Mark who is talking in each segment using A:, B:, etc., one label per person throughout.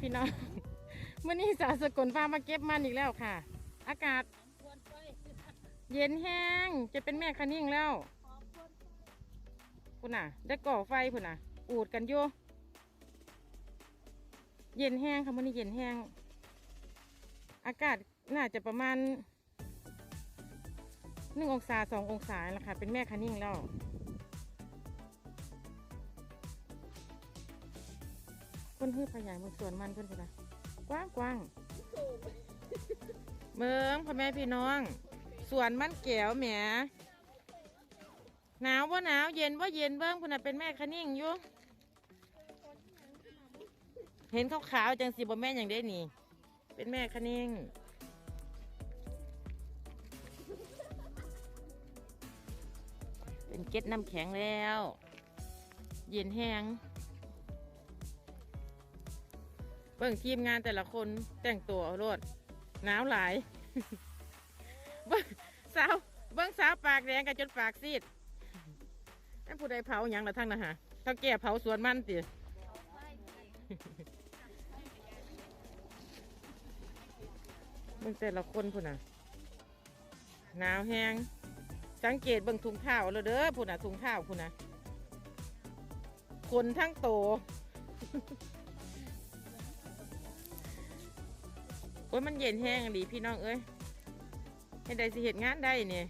A: พี่น้องเมื่อนี้สาวสกลฟ้ามาเก็บมันอีกแล้วค่ะ อากาศ เย็นแห้งจะเป็นแม่คันนิ่งแล้วคุณน่ะ ได้ก่อไฟคุณน่ะ อูดกันอยู่เย็นแห้งค่ะเมื่อนี้เย็นแห้ง อากาศน่าจะประมาณหนึ่งองศาสององศาแล้วค่ะ เป็นแม่คันนิ่งแล้ว เพิ่นฮือพยายมันสวนมันเพิ่นพุ่นะกว้างกว้างเมืองพ่อแม่พี่น้อง สวนมันแก้วแหมหนาวว่าหนาวเย็นว่าเย็นเบิ้งพุ่นน่ะเป็นแม่คะนิ่งอยู่เห็นขาวๆจังสีบ่แม่อย่างได้นี่ เป็นแม่คะนิ่งเป็นเก็ดน้ำแข็งแล้ว เย็นแห้ง เบิ่งทีมงานแต่ละคนแต่งตัวเอดหนาวหลาย เบิ่งสาวเบิ่งสาวปากแดงกันจนปากซีดนั่นผู้ใดเผาหยังละทั้งนะฮะเท่าแก่เผาสวนมันติเบิ่งแต่ละคนพุ่นน่ะหนาวแห้งสังเกตเบิ่งถุงเท้าแล้วเด้อพุ่นน่ะถุงเท้าพุ่นน่ะคนทั้งโต โอ้ยมันเย็นแห้งดีพี่น้องเอ้ยให้ได้สิเหตุงานได้เนี่ย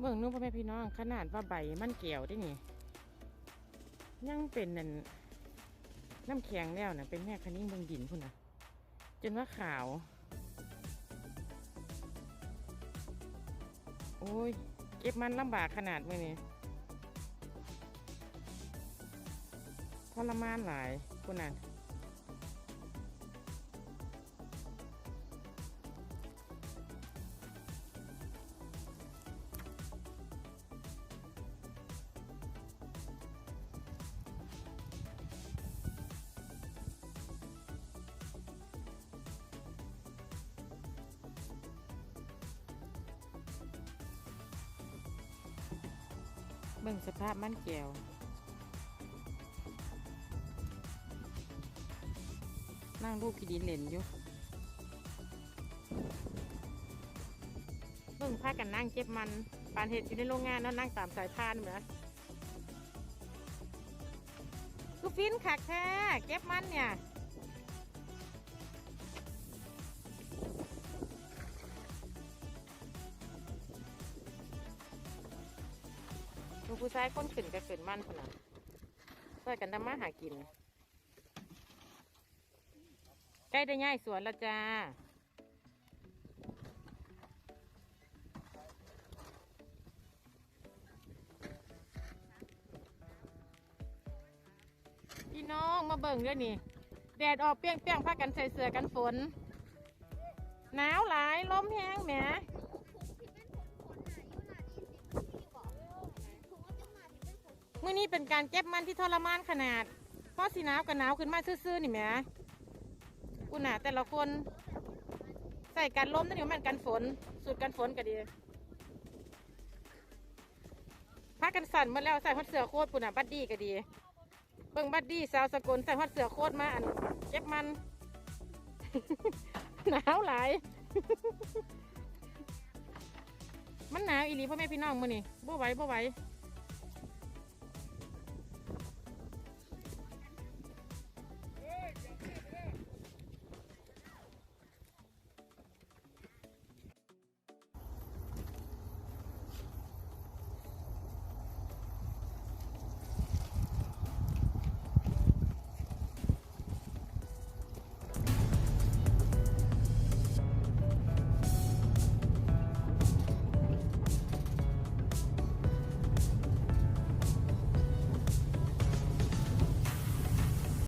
A: เบิ่งนู้นพ่อแม่พี่น้องขนาดว่าใบมันเกี่ยวได้นี่ยังเป็นนั่น น้ำแข็งแล้วนะเป็นแม่คันนิ่งเบงดินพุ่นนะจนว่าขาว โอ้ย เก็บมันลำบากขนาดมือนี่ทรมานหลายพุ่นน่ะ เบิ่งสภาพมันแก้วนั่งรูปขีดินเล่นอยู่เบิ่งพากันนั่งเก็บมันปานเห็ดอยู่ในโรงงานเนาะนั่งตามสายพานเหมือนคือฟินคักแท้เก็บมันเนี่ย ผู้ชายคนขึ้นก็ขึ้นมั่นคนน่ะช่วยกันทำมาหากิน ใกล้ได้ง่ายสวนล้วจ้าพี่น้องมาเบิ่งด้วยนี่ แดดออกเปรี้ยงเปียงๆพากันใส่เสื้อกันฝน หนาวหลายลมแห้งแหม มื่อนี้เป็นการเก็บมันที่ทรมานขนาดเพราะสีหนาวกับหนาวขึ้นมาซื่อๆนี่แหมกูหนาแต่ละคนใส่กันลมนั่นอยู่มันกันฝน สูตรกันฝนก็ดีพักกันสั่นหมาแล้วใส่ฮอดเสือโคตรปุ่นอะบัดดี้ก็ดี เบิ่งบัดดี้สาวสกลใส่ฮอดเสือโคตรมาอันเก็บมัน หนาวหลายมันหนาวอีหลีพ่อแม่พี่น้องมื้อนี้บ่ไหวบ่ไหว